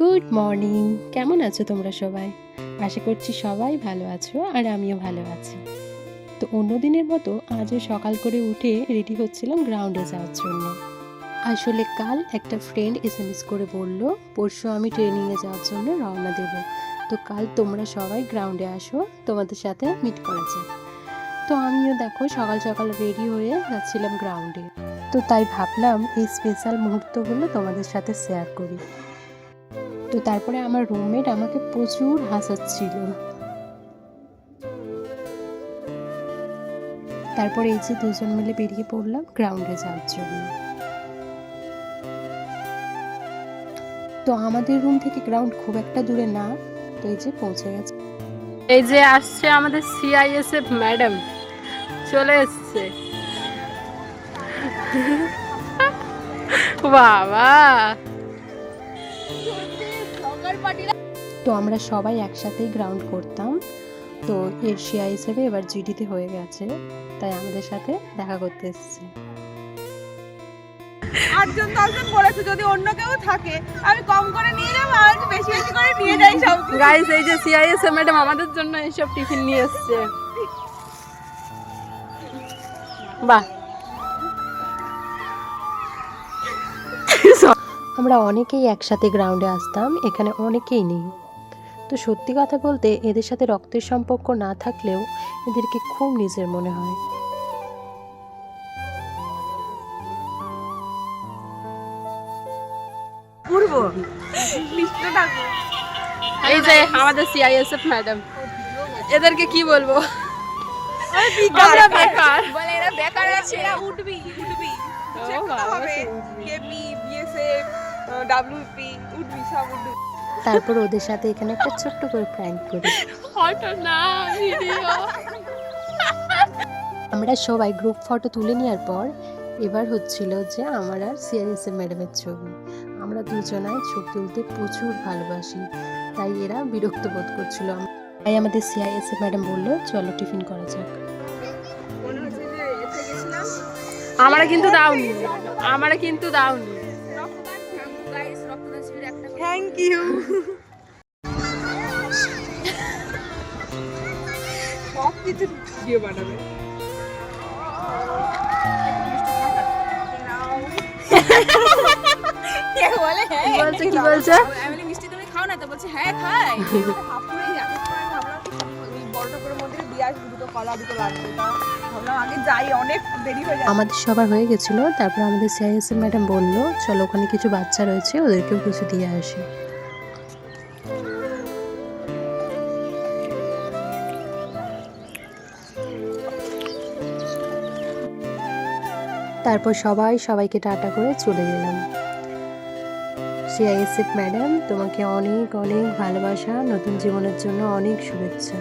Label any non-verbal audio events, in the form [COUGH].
Good morning. কেমন আছো তোমরা সবাই? আশা করছি সবাই ভালো আছো আর আমিও ভালো আছি। তো অন্য দিনের মতো আজও সকাল করে উঠে রেডি হচ্ছিলাম গ্রাউন্ডে যাওয়ার জন্য। আসলে কাল একটা ফ্রেন্ড এস এম এস করে বলল, পরশু আমি ট্রেনিংয়ে যাওয়ার জন্য রওনা দেব। তো কাল তোমরা সবাই গ্রাউন্ডে আসো, তোমাদের সাথে মিট করা যাক। তো আমিও দেখো সকাল সকাল রেডি হয়ে যাচ্ছিলাম গ্রাউন্ডে তো তাই ভাবলাম এই স্পেশাল মুহূর্তগুলো তোমাদের সাথে শেয়ার করি। তো তারপরে আমার রুমমেট আমাকে প্রচুর হাসাচ্ছিল। তারপরে এই যে দুজন মিলে বেরিয়ে পড়লাম গ্রাউন্ডে যাওয়ার জন্য। তো আমাদের রুম থেকে গ্রাউন্ড খুব একটা দূরে না, তো এই যে পৌঁছে গেছে। এই যে আসছে আমাদের সিআইএসএফ ম্যাডাম চলে এসছে। [LAUGHS] বাবা! তো আমরা সবাই একসাথেই গ্রাউন্ড করতাম। তো এশিয়া হিসেবে এবার জিডিতে হয়ে গেছে। তাই আমাদের সাথে দেখা করতে এসেছে। আটজন দশজন বলেছে যদি অন্য কেউ থাকে আমি কম করে নিয়ে যাব আর বেশি বেশি করে নিয়ে যাই সব। গাইস এই যে সিআইএসএফ ম্যাডাম আমাদের জন্য এইসব টিফিন নিয়ে এসছে। বাহ। আমরা অনেকেই একসাথে গ্রাউন্ডে আসতাম এখানে অনেকেই নেই। তো সত্যি কথা বলতে এদের সাথে রক্তের সম্পর্ক না থাকলেও এদেরকে খুব নিজের মনে হয়। এই যে আমাদের সিআইএসএফ ম্যাডাম এদেরকে কি বলব? আমরা বেকার। বলে এরা বেকার আছে। এরা উঠবি উঠবি। চেক হবে। কেপি বিএসএফ ডাব্লিউপি উঠবি সব উঠবি তারপর ওদের সাথে এখানে একটা ছোট্ট করে প্র্যাঙ্ক করি। না ভিডিও আমরা সবাই গ্রুপ ফটো তুলে নেওয়ার পর এবার হচ্ছিল যে আমার আর সিআরএসএ ম্যাডামের ছবি। আমরা দুজনায় ছবি তুলতে প্রচুর ভালোবাসি তাই এরা বিরক্ত বোধ করছিল তাই আমাদের সিআইএসএ ম্যাডাম বলল চলো টিফিন করা যাক। আমরা কিন্তু দাওনি। আমরা কিন্তু দাওনি। থ্যাংক ইউ সব কিছু ভিডিও বানাবে। কে বলে? হ্যাঁ কি বলছে কি বলছে? আমি মিষ্টি তুমি খাও না তো বলছে হ্যাঁ খাই। হাফুরে যাবে বড়টা করে মধ্যে দিয়ে আসব দুটো কলা দুটো লাগবে আমাদের সবার হয়ে গেছিল, তারপর আমাদের সিআইএসএ ম্যাডাম বলল, চলো ওখানে কিছু বাচ্চা রয়েছে, ওদেরকেও কিছু দিয়ে আসি। তারপর সবাই, সবাইকে টাটা করে চলে গেলাম। সিআইএসএফ ম্যাডাম তোমাকে অনেক অনেক ভালোবাসা, নতুন জীবনের জন্য অনেক শুভেচ্ছা।